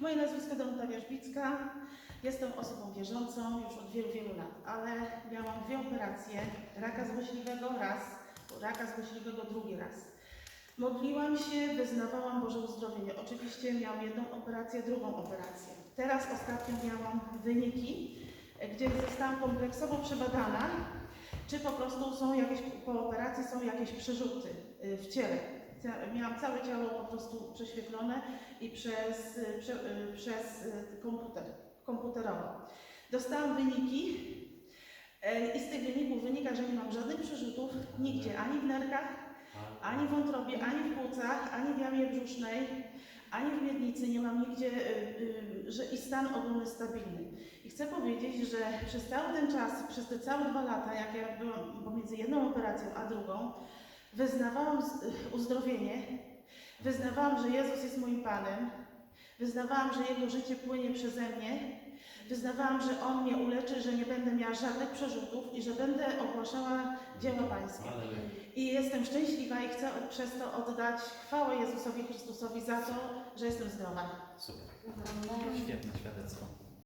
Moje nazwisko Danuta Wierzbicka. Jestem osobą wierzącą już od wielu, wielu lat, ale miałam dwie operacje. Raka złośliwego raz, raka złośliwego drugi raz. Modliłam się, wyznawałam Boże uzdrowienie. Oczywiście miałam jedną operację, drugą operację. Teraz ostatnio miałam wyniki, gdzie zostałam kompleksowo przebadana, czy po prostu są jakieś, po operacji są jakieś przerzuty y, w ciele. Miałam całe ciało po prostu prześwietlone i przez, prze, y, przez y, komputer, komputerowo. Dostałam wyniki e, i z tych wyników wynika, że nie mam żadnych przerzutów nigdzie, ani w nerkach, ani w wątrobie, ani w płucach, ani w jamie brzusznej, ani w miednicy. Nie mam nigdzie, y, że i stan ogólny stabilny. I chcę powiedzieć, że przez cały ten czas, przez te całe dwa lata, jak ja byłam pomiędzy jedną operacją a drugą, wyznawałam uzdrowienie, wyznawałam, że Jezus jest moim Panem, wyznawałam, że Jego życie płynie przeze mnie, wyznawałam, że On mnie uleczy, że nie będę miała żadnych przerzutów i że będę ogłaszała dzieła Pańskie. I jestem szczęśliwa i chcę przez to oddać chwałę Jezusowi Chrystusowi za to, że jestem zdrowa. Super. Świetne świadectwo.